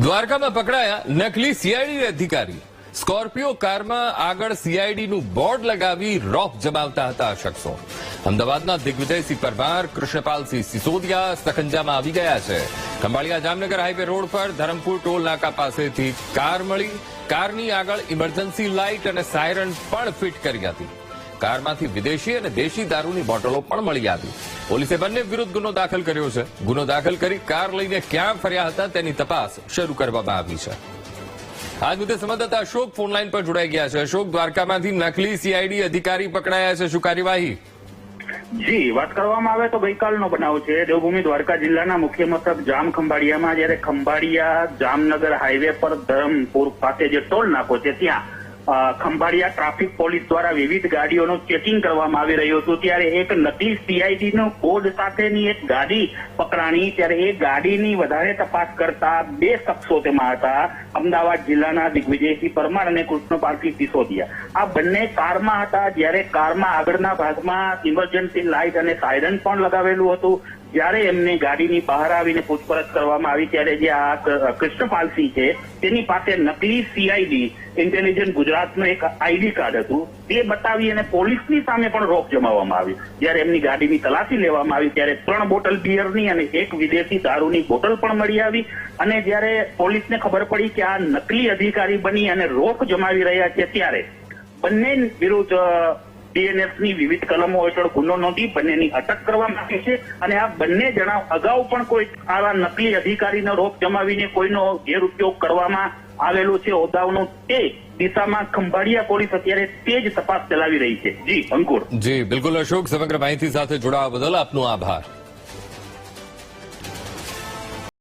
દ્વારકામાં પકડાયા નકલી સીઆઈડી અધિકારી. સ્કોર્પિયો કારમાં આગળ સીઆઈડીનું બોર્ડ લગાવી રોફ જમાવતા હતા આ શખ્સો. અમદાવાદના દિગ્વિજયસિંહ પરમાર, કૃષ્ણપાલસિંહ સિસોદિયા સખંજામાં આવી ગયા છે. ખંભાળિયા જામનગર હાઈવે રોડ પર ધરમપુર ટોલ નાકા પાસેથી કાર મળી. કારની આગળ ઇમરજન્સી લાઇટ અને સાયરન પણ ફિટ કરી હતી. કારમાંથી વિદેશી અને દેશી દારૂની બોટલો પણ મળી આવી. પોલીસે બંને વિરુદ્ધ ગુનો દાખલ કર્યો છે. ગુનો દાખલ કરી કાર લઈને ક્યાં ફર્યા હતા તેની તપાસ શરૂ કરવામાં આવી છે. આજ મુદ્દે સંવાદદાતા અશોક ફોનલાઈન પર જોડાઈ ગયા છે. અશોક, દ્વારકામાંથી નકલી સીઆઈડી અધિકારી પકડાયા છે. શું કાર્યવાહી? જી, વાત કરવામાં આવે તો ગઈકાલનો બનાવ છે. દેવભૂમિ દ્વારકા જિલ્લાના મુખ્ય મથક જામ ખંભાળિયામાં જયારે ખંભાળિયા જામનગર હાઈવે પર ધરમપુર પાસે જે ટોલ નાકો છે, ત્યાં ખંભાળિયા ટ્રાફિક પોલીસ દ્વારા વિવિધ ગાડીઓનું ચેકિંગ કરવામાં આવી રહ્યું હતું. ત્યારે એક નકલી સીઆઈડી નો બોર્ડ સાથેની એક ગાડી પકડાણી. ત્યારે એ ગાડીની વધારે તપાસ કરતા બે શખ્સો તેમાં હતા. અમદાવાદ જિલ્લાના દિગ્વિજયસિંહ પરમાર અને કૃષ્ણપાલસિંહ સિસોદિયા. આ બંને કારમાં હતા. જ્યારે કારમાં આગળના ભાગમાં ઇમરજન્સી લાઇટ અને સાયરન પણ લગાવેલું હતું. જ્યારે એમને ગાડીની બહાર આવીને પૂછપરછ કરવામાં આવી, ત્યારે જે આ કૃષ્ણપાલસિંહ છે, તેની પાસે નકલી સીઆઈડી ઇન્ટેલિજન્ટ ગુજરાતનું એક આઈડી કાર્ડ હતું. તે બતાવી અને પોલીસની સામે પણ રોક જમાવવામાં આવી. જ્યારે એમની ગાડીની તલાશી લેવામાં આવી, ત્યારે ત્રણ બોટલ બિયરની અને એક વિદેશી દારૂની બોટલ પણ મળી આવી. અને જ્યારે પોલીસને ખબર પડી કે આ નકલી અધિકારી બની અને રોક જમાવી રહ્યા છે, ત્યારે બંને વિરુદ્ધ બીએનએફની વિવિધ કલમો હેઠળ ગુનો નોંધી બંનેની અટક કરવામાં આવી છે અને આ બંને જણા અગાઉ પણ કોઈ આવા નકલી અધિકારીનો રોપ જમાવીને કોઈનો ગેરઉપયોગ કરવામાં આવેલો છે. હોદ્દાઓનો તે દિશામાં ખંભાળિયા પોલીસ અત્યારે તે જ તપાસ ચલાવી રહી છે. જી, અંકુર. જી, બિલકુલ અશોક, સમગ્ર માહિતી સાથે જોડાવા બદલ આપનો આભાર.